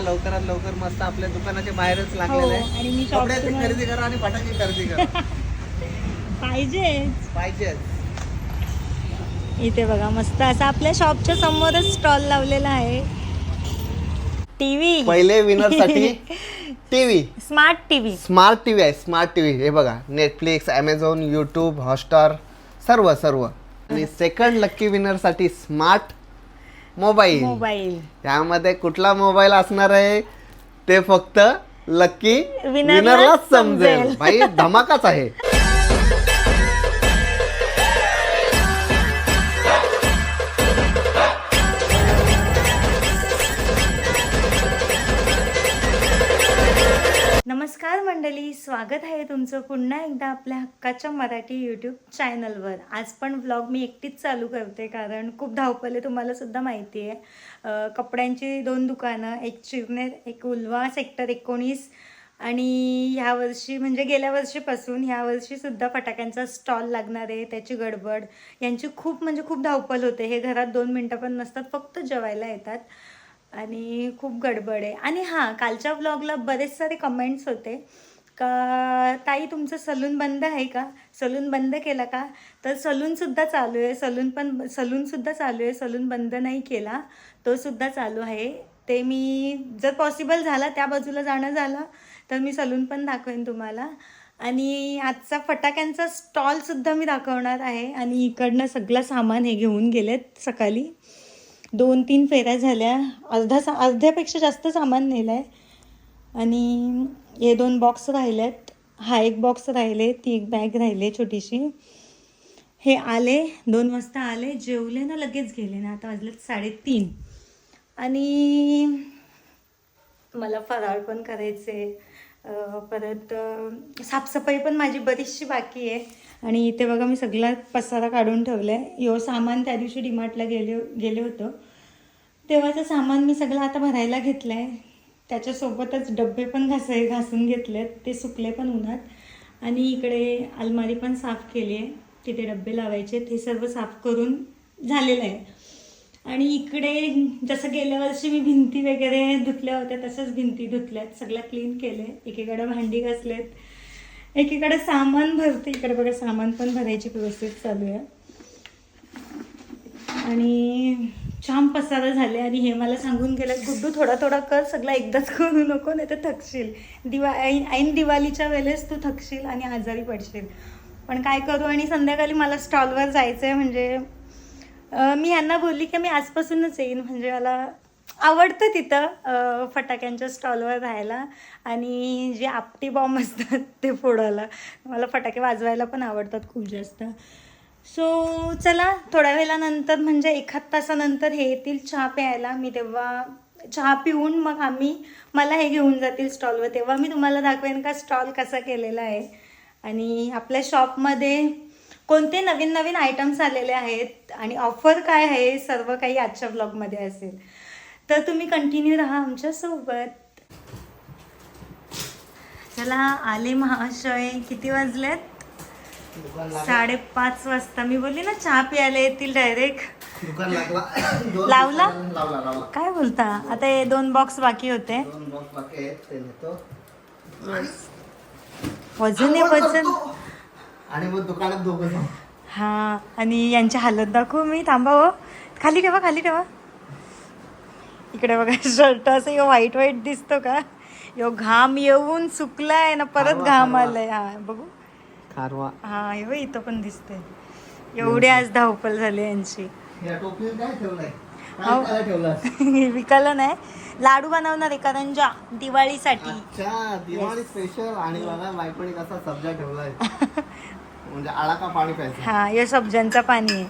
चला लवकरात लवकर मस्त आपल्या दुकानाच्या बाहेरच लागलेलं हो, आणि मी आहे shop कपड्याची तुम्हाला- खरेदी करा आणि फटाके खरेदी करा. पाहिजेच. पाहिजे इथे बघा मस्त असं आपल्या शॉपच्या समोरच स्टॉल लावलेला आहे. टीव्ही पहिले विनरसाठी TV smart TV smart TV आहे स्मार्ट टीव्ही हे बघा नेटफ्लिक्स ॲमेझॉन यूट्यूब हॉटस्टार सर्व सर्व. आणि सेकंड लक्की विनरसाठी स्मार्ट मोबाईल. मोबाईल. त्यामध्ये कुठला मोबाईल असणार आहे? ते फक्त लक्की Winner लाच विनरलाच समजेल. समजेल. भाई धमाकाच आहे. मंडळी स्वागत आहे तुमचं पुन्हा एकदा आपल्या हक्काच्या मराठी यूट्यूब चॅनलवर आज पण व्लॉग मी एकटीच चालू करते कारण खूप धावपले तुम्हाला सुद्धा माहिती आहे. कपड्यांची दोन दुकानं एक चिरनेर एक उल्वा सेक्टर एकोणीस आणि ह्या वर्षी म्हणजे गेल्या वर्षीपासून ह्या वर्षीसुद्धा फटाक्यांचा स्टॉल लागणार आहे त्याची गडबड. यांची खूप म्हणजे खूप धावपल होते हे घरात दोन मिनटं पण नसतात फक्त जेवायला येतात. आणि खूप गडबड आहे. आणि हां कालच्या ब्लॉगला बरेच सारे कमेंट्स होते. का? ताई तुमचं सलून बंद आहे का? सलून बंद केला का? तर सलूनसुद्धा चालू आहे. सलून पण सलूनसुद्धा चालू आहे. सलून बंद नाही केला. तो सुद्धा चालू आहे. ते मी जर पॉसिबल झाला त्या बाजूला जाणं झालं तर मी सलून पण दाखवेन तुम्हाला. आणि आजचा फटाक्यांचा स्टॉलसुद्धा मी दाखवणार आहे. आणि इकडनं सगळं सामान हे घेऊन गेलेत सकाळी. दोन तीन फेऱ्या झाल्या. अर्धा सा अर्ध्यापेक्षा जास्त सामान नेलं आहे आणि हे दोन बॉक्स राहिलेत. हा एक बॉक्स राहिले ती एक बॅग राहिले छोटीशी. हे आले दोन वाजता आले जेवले ना लगेच गेले ना आता वाजलेत साडेतीन. आणि मला फराळ पण करायचे परत साफसफाई पण माझी बरीचशी बाकी आहे. आणि इथे बघा मी सगळा पसारा काढून ठेवला आहे यो सामान त्या दिवशी डिमार्टला गेले गेले होतं. तेव्हाचं सामान मी सगळं आता भरायला घेतलं आहे त्याच्यासोबतच डब्बे पण घासाय घासून घेतलेत. ते सुकले पण उन्हात. आणि इकडे अलमारी पण साफ केली आहे. तिथे डब्बे लावायचे ते सर्व साफ करून झालेलं आहे. आणि इकडे जसं गेल्या वर्षी मी भिंती वगैरे धुतल्या होत्या तसंच भिंती धुतल्यात सगळ्या क्लीन केले एकीकडे भांडी घासलेत. एकीकडे सामान भरते. इकडे बघा सामान पण भरायची व्यवस्थित चालू आहे. आणि छान पसारा झाले आणि हे मला सांगून गेलं गुड्डू थोडा थोडा कर सगळा एकदाच करू नको नाही तर थकशील. दिवा ऐन ऐन दिवाळीच्या वेळेस तू थकशील आणि आजारी पडशील. पण काय करू आणि संध्याकाळी मला स्टॉलवर जायचं आहे म्हणजे मी यांना बोलली की मी आजपासूनच येईन म्हणजे मला आवडतं तिथं फटाक्यांच्या स्टॉलवर राहायला. आणि जे आपटी बॉम्ब असतात ते फोडायला. मला फटाके वाजवायला पण आवडतात खूप जास्त. सो चला थोड्या वेळानंतर म्हणजे एखाद तासानंतर हे येतील चहा प्यायला. मी तेव्हा चहा पिऊन मग आम्ही मला हे घेऊन जातील स्टॉलवर. तेव्हा मी तुम्हाला दाखवेन का स्टॉल कसा केलेला आहे. आणि आपल्या शॉपमध्ये कोणते नवीन नवीन आयटम्स आलेले आहेत आणि ऑफर काय आहे सर्व काही आजच्या ब्लॉगमध्ये असेल. तर तुम्ही कंटिन्यू राहा आमच्यासोबत. चला आले महाशय. किती वाजलेत? साडेपाच वाजता. मी बोलली ना चहा प्यायला येतील डायरेक्ट दुकान लागला. दोन लावला? दिवसानंतर लावला लावला. काय बोलता? आता हे दोन बॉक्स बाकी होते. दोन बॉक्स बाकी आहेत ते नेतो. वजन आहे वजन. आणि मग दुकानात दोघं जाऊ. हा आणि यांची हालत दाखवू मी. थांबा हो. खाली ठेवा खाली ठेवा. इकडे बघा शर्ट असं यो व्हाईट व्हाईट दिसतो का? यो घाम येऊन सुकलाय ना परत घाम. आलाय. हा बघू. खारवा हा हे इथं पण दिसतंय. एवढी आज धावपल झाली यांची. या हो. विकायला नाही लाडू बनवणार आहे करंजा दिवाळीसाठी. अच्छा दिवाळी स्पेशल आणि बायकोनी कसा सब्जा ठेवलाय. म्हणजे आळा का पाणी प्यायचं. हा हे सब्जांचा पाणी आहे.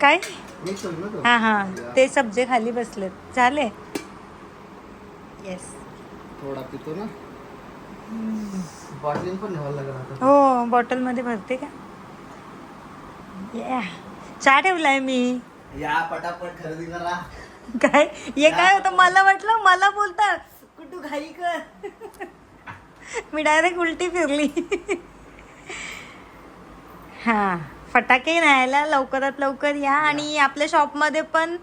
काय? हा हा ते सब्जे खाली बसलेत. झाले? येस थोडा पितो ना. बॉटलिंग पण हो बॉटलमध्ये भरते का. चहा ठेवलाय मी. या पटापट खरेदी करा. काय? हे काय होतं? मला वाटलं मला बोलता कुठू घाई कर? मी डायरेक्ट उलटी फिरली. हा. फटाके न्यायला लवकरात लवकर या आणि आपल्या शॉपमध्ये पण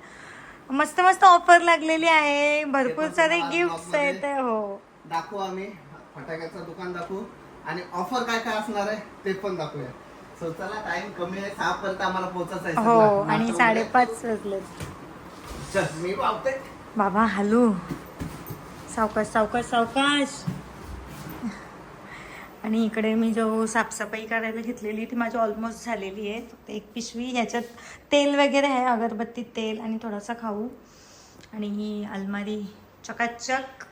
मस्त मस्त ऑफर लागलेली आहे. भरपूर सारे तुम्हाला गिफ्ट vlog आहेत. हो. दाखवू आम्ही. फटाक्याचं दुकान दाखवू. आणि ऑफर काय काय असणार आहे ते पण दाखवूया. सो चला टाइम कमी आहे. सहा पर्यंत आम्हाला पोहोचायचं आहे हो सगळं. आणि नाश्ता साडेपाच वाजले. वगैरे. चल मी पावते बाबा हलू. सावकाश सावकाश सावकाश. आणि इकडे मी जो साफसफाई करायला घेतलेली ती माझी ऑलमोस्ट झालेली आहे. फक्त एक पिशवी ह्याच्यात तेल वगैरे आहे अगरबत्ती तेल आणि थोडासा खाऊ. आणि ही अलमारी चकाचक.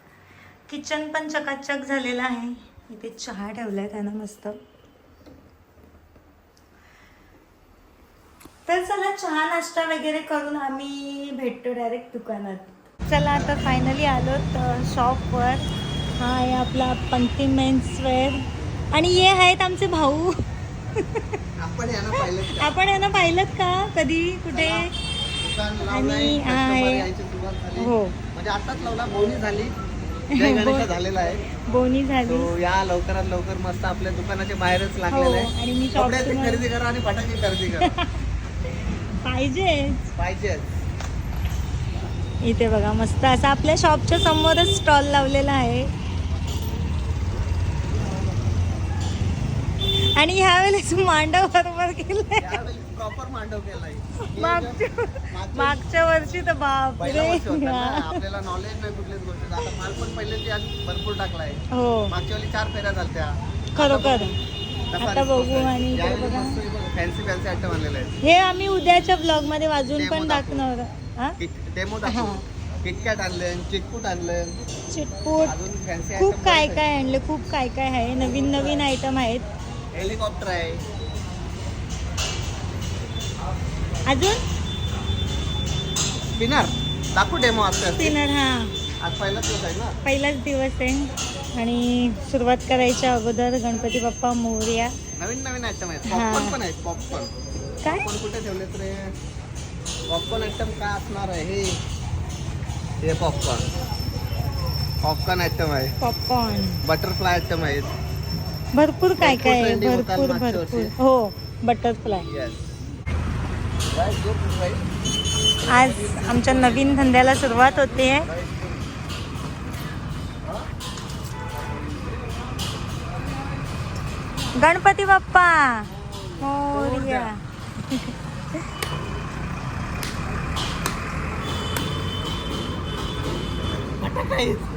किचन पण चकाचक झालेलं आहे. इथे चहा ठेवलाय त्यानं मस्त. तर चला चहा नाश्ता वगैरे करून आम्ही भेटतो डायरेक्ट दुकानात. चला आता फायनली आलो शॉपवर हा आहे आपला पंक्ती मेन्सवेअर आणि हे आहेत आमचे भाऊ. आपण यांना पाहिलं आपण यांना पाहिलं का कधी कुठे? आणि आहे-. हो. म्हणजे आताच लावला झाली. गणेश झालेला आहे. बोनी झाली. तो या लवकरात लवकर मस्त आपल्या दुकानाच्या बाहेरच लागलेला हो, आणि मी आहे shop कपड्याची तुम्हाला- खरेदी करा आणि फटाके खरेदी करा. पाहिजेच. पाहिजे इथे बघा मस्त असं आपल्या शॉपच्या समोरच स्टॉल लावलेला आहे. आणि ह्या वेळेस मांडव बरोबर केलंय. यावेळी प्रॉपर मांडव केलाय. मागच्या मागच्या- वर्षी तर बाप आपल्याला नॉलेज नाही कुठल्याच गोष्टीचं आता माल पण पहिले आज भरपूर टाकलाय. हो. मागच्या वेळी चार फेऱ्या झालत्या. खरोखर. आता बघू. आणि फॅन्सी फॅन्सी आयटम आणलेले आहेत हे आम्ही उद्याच्या ब्लॉगमध्ये वाजून पण दाखवू. टाकणार. हा? डेमो दाखवू. किटकॅट आणलं चिटकूट आणलं. चिटपूट खूप काय काय आणले खूप काय काय आहे. नवीन नवीन आयटम आहेत. हेलिकॉप्टर आहे. अजून? स्पिनर दाखवू डेमो आता स्पिनर हा. आज पहिलाच दिवस आहे ना? पहिलाच दिवस आहे. आणि सुरुवात करायच्या अगोदर गणपती बाप्पा मोरया. नवीन नवीन आयटम आहेत. पॉपकॉर्न पण आहेत पॉपकॉर्न काय? पॉपकॉर्न कुठे ठेवलेत रे? पॉपकॉर्न आयटम काय असणार आहे हे? हे पॉपकॉर्न पॉपकॉर्न आयटम आहे. पॉपकॉर्न बटरफ्लाय आयटम आहेत. भरपूर काय काय भरपूर भरपूर. हो बटरफ्लाय येस आज आमच्या नवीन धंद्याला सुरुवात होते. गणपती बाप्पा. मोरया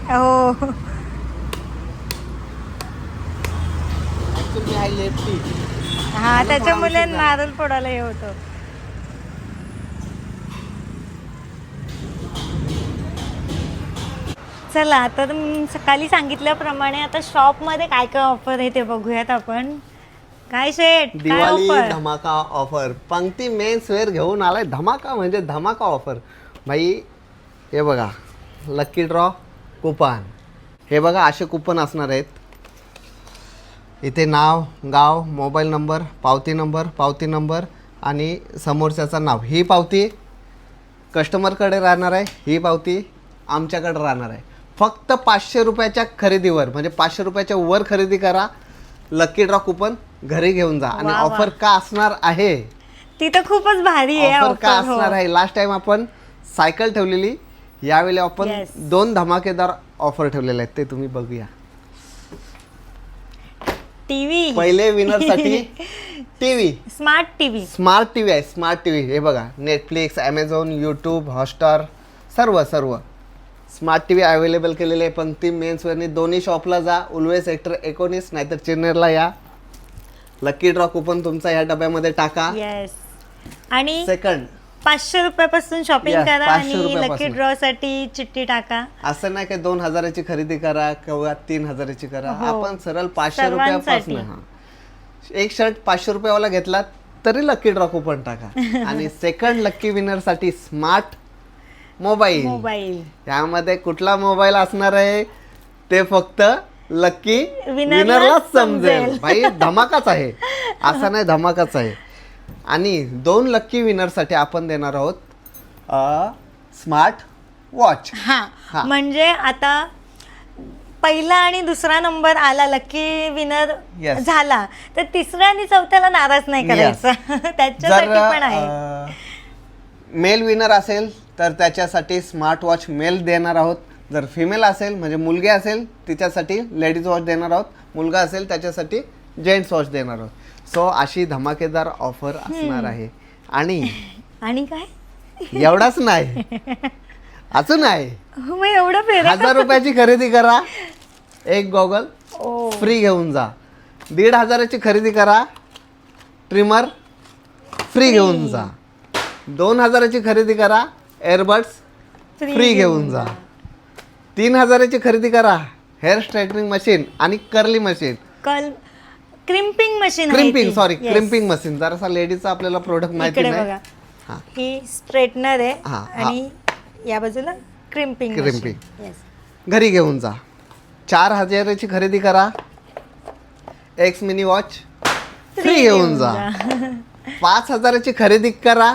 हो. आहे लेफ्टी हा त्याच्यामुळे नारळ फोडायला हे होतं. चला तर सकाळी सांगितल्याप्रमाणे आता शॉपमध्ये काय काय ऑफर आहे ते बघूयात आपण. काय शेट काय दिवाळी धमाका ऑफर पंक्ती मेन्स वेअर घेऊन आलाय धमाका म्हणजे धमाका ऑफर भाई हे बघा लक्की ड्रॉ कुपन हे बघा असे कुपन असणार आहेत. इथे नाव गाव मोबाईल नंबर पावती नंबर पावती नंबर आणि समोरच्याचं नाव. ही पावती कस्टमरकडे राहणार आहे ही पावती आमच्याकडे राहणार आहे. फक्त पाचशे रुपयाच्या खरेदीवर म्हणजे पाचशे रुपयाच्या वर खरेदी करा लकी ड्रॉ कुपन घरी घेऊन जा. आणि वा वा. ऑफर का असणार आहे? ती तर खूपच भारी आहे ऑफर का हो. असणार आहे? लास्ट टाइम आपण सायकल ठेवलेली यावेळी आपण Yes. दोन धमाकेदार ऑफर ठेवलेले आहेत ते तुम्ही बघूया. टीव्ही. पहिले विनरसाठी TV. Smart TV. Smart T V आहे स्मार्ट टी व्ही हे बघा नेटफ्लिक्स ॲमेझॉन यूट्यूब हॉटस्टार सर्व सर्व. स्मार्ट टी व्ही अवेलेबल केलेले आहे पंक्ती मेन्सवरनी दोन्ही शॉपला जा उल्वे सेक्टर एकोणीस नाहीतर चिन्नेरला या. लकी ड्रॉ कुपन तुमचा या डब्यामध्ये टाका. येस आणि सेकंड पाचशे रुपयापासून शॉपिंग Yes, करा 500 आणि लकी रुपयापासून. ड्रॉ साठी चिठ्ठी टाका. असं नाही की दोन हजाराची खरेदी करा किंवा तीन हजाराची करा. हो. आपण सरळ पाचशे सर्वांसाठी. रुपयापासून हा. एक शर्ट पाचशे रुपयावाला घेतला तरी लकी ड्रॉ कुपन टाका. आणि सेकंड लकी विनरसाठी स्मार्ट मोबाईल मोबाईल यामध्ये कुठला मोबाईल असणार आहे ते फक्त लकी Winner विनरलाच लाच समजेल समजेल. भाई धमाकाच आहे असा नाही धमाकाच आहे आणि दोन लकी विनरसाठी आपण देणार आहोत स्मार्ट वॉच हा हा. म्हणजे आता पहिला आणि दुसरा नंबर आला लकी विनर Yes. झाला तर तिसऱ्या आणि चौथ्याला नाराज नाही Yes. करायचा त्याच्यासाठी पण आहे मेल विनर असेल तर त्याच्यासाठी स्मार्ट वॉच मेल देणार आहोत. जर फिमेल असेल म्हणजे मुलगी असेल तिच्यासाठी लेडीज वॉच देणार आहोत. मुलगा असेल त्याच्यासाठी जेंट्स वॉच देणार आहोत. सो अशी धमाकेदार ऑफर असणार आहे. आणि आणि काय? एवढाच नाही. अजून आहे. हो, एवढं हजार रुपयाची खरेदी करा. एक गॉगल फ्री घेऊन जा. दीड हजाराची खरेदी करा. ट्रिमर फ्री घेऊन जा. दोन हजाराची खरेदी करा. एअरबड्स फ्री घेऊन जा. तीन हजाराची खरेदी करा. हेअर स्ट्रेटनिंग मशीन आणि curly machine curl crimping machine crimping sorry crimping machine जरासा लेडीचा आपल्याला प्रोडक्ट माहिती इकडे नाही. बघा. हा. ही स्ट्रेटनर आहे हा, हा. आणि या बाजूला क्रिम्पिंग Crimping. येस घरी घेऊन जा. चार हजाराची खरेदी करा. एक्स मिनी वॉच फ्री घेऊन जा. पाच हजाराची खरेदी करा.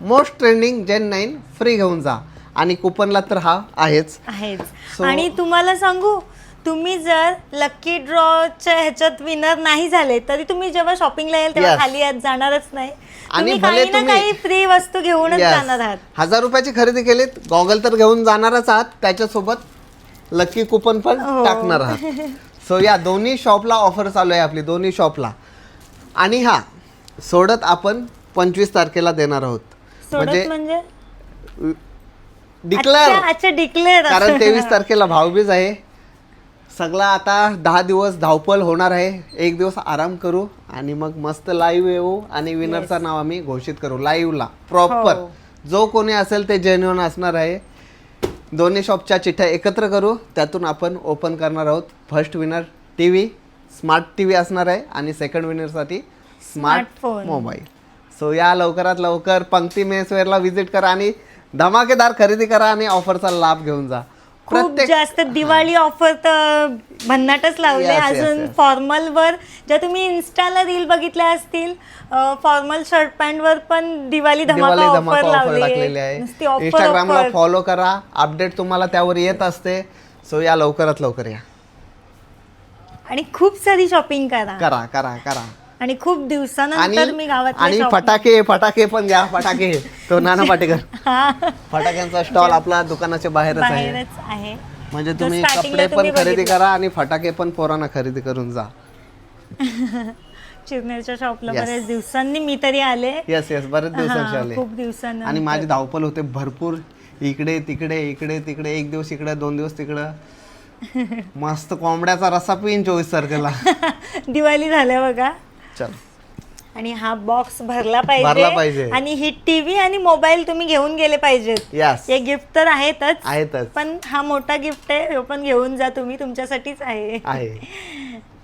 Most trending gen nine free घेऊन जा. आणि कुपनला तर हा आहेच. आहेच. So- आणि तुम्हाला सांगू तुम्ही जर लकी ड्रॉच्या ह्याच्यात विनर नाही झाले तरी तुम्ही जेव्हा शॉपिंगला याल तेव्हा Yes. खाली यात जाणारच नाही. आणि तुम्ही भले काही ना तुम्ही- काही फ्री वस्तू घेऊनच Yes. जाणार आहात. हजार रुपयाची खरेदी केलीत गॉगल तर घेऊन जाणारच आहात त्याच्यासोबत लकी कुपन पण हो. टाकणार आहात. सो या दोन्ही शॉपला ऑफर चालू आहे आपली दोन्ही शॉपला आणि हा सोडत आपण पंचवीस तारखेला देणार आहोत. सोडत म्हणजे? डिक्लेअर. अच्छा अच्छा डिक्लेअर कारण तेवीस तारखेला भाऊबीज आहे. सगळा आता दहा दिवस धावपल होणार आहे. एक दिवस आराम करू आणि मग मस्त लाईव्ह येऊ आणि विनरचं नाव आम्ही घोषित करू. लाईव्हला प्रॉपर हो. जो कोणी असेल ते जेन्युअन असणार आहे. दोन्ही शॉपच्या चिठ्ठ्या एकत्र करू. त्यातून आपण ओपन करणार आहोत. First winner T V smart T V असणार आहे. आणि सेकंड विनरसाठी स्मार्ट Smartphone. मोबाईल सो या लवकरात लवकर पंक्ती मेसवेअरला व्हिजिट करा आणि धमाकेदार खरेदी करा आणि ऑफरचा लाभ घेऊन जा. खूप जास्त दिवाळी ऑफर तर भन्नाटच लावले. अजून. फॉर्मल वर ज्या तुम्ही इन्स्टाला रील बघितल्या असतील फॉर्मल शर्ट पॅन्ट वर पण दिवाळी धमाका ऑफर आहे. इंस्टाग्रामला फॉलो करा. अपडेट तुम्हाला त्यावर येत असते. सो या लवकरात लवकर या. आणि खूप सारी शॉपिंग करा. करा करा करा. आणि खूप दिवसानंतर मी गावात आणि फटाके फटाके पण घ्या फटाके. तो नाना पाटेकर. हा. फटाक्यांचा स्टॉल आपला दुकानाच्या बाहेरच आहे. बाहेरच आहे. म्हणजे तुम्ही कपडे पण खरेदी. करा आणि फटाके पण पोरांना खरेदी करून जा. चिरनेरच्या शॉपला. बऱ्याच दिवसांनी मी तरी आले. येस येस बरेच दिवसांचे आले. खूप दिवसांनी आणि माझी धावपल होते भरपूर. इकडे तिकडे इकडे तिकडे एक दिवस इकडे दोन दिवस तिकडं. मस्त कोंबड्याचा रस्सा पिन चोवीस तारखेला. दिवाळी झाल्या बघा. चल. आणि हा बॉक्स भरला भरला पाहिजे. पाहिजे. आणि ही टीव्ही आणि मोबाईल तुम्ही घेऊन गेले पाहिजेत. यस हे गिफ्ट तर आहेतच. आहेतच. पण हा मोठा गिफ्ट आहे हे पण घेऊन जा तुम्ही तुमच्यासाठीच आहे. आहे.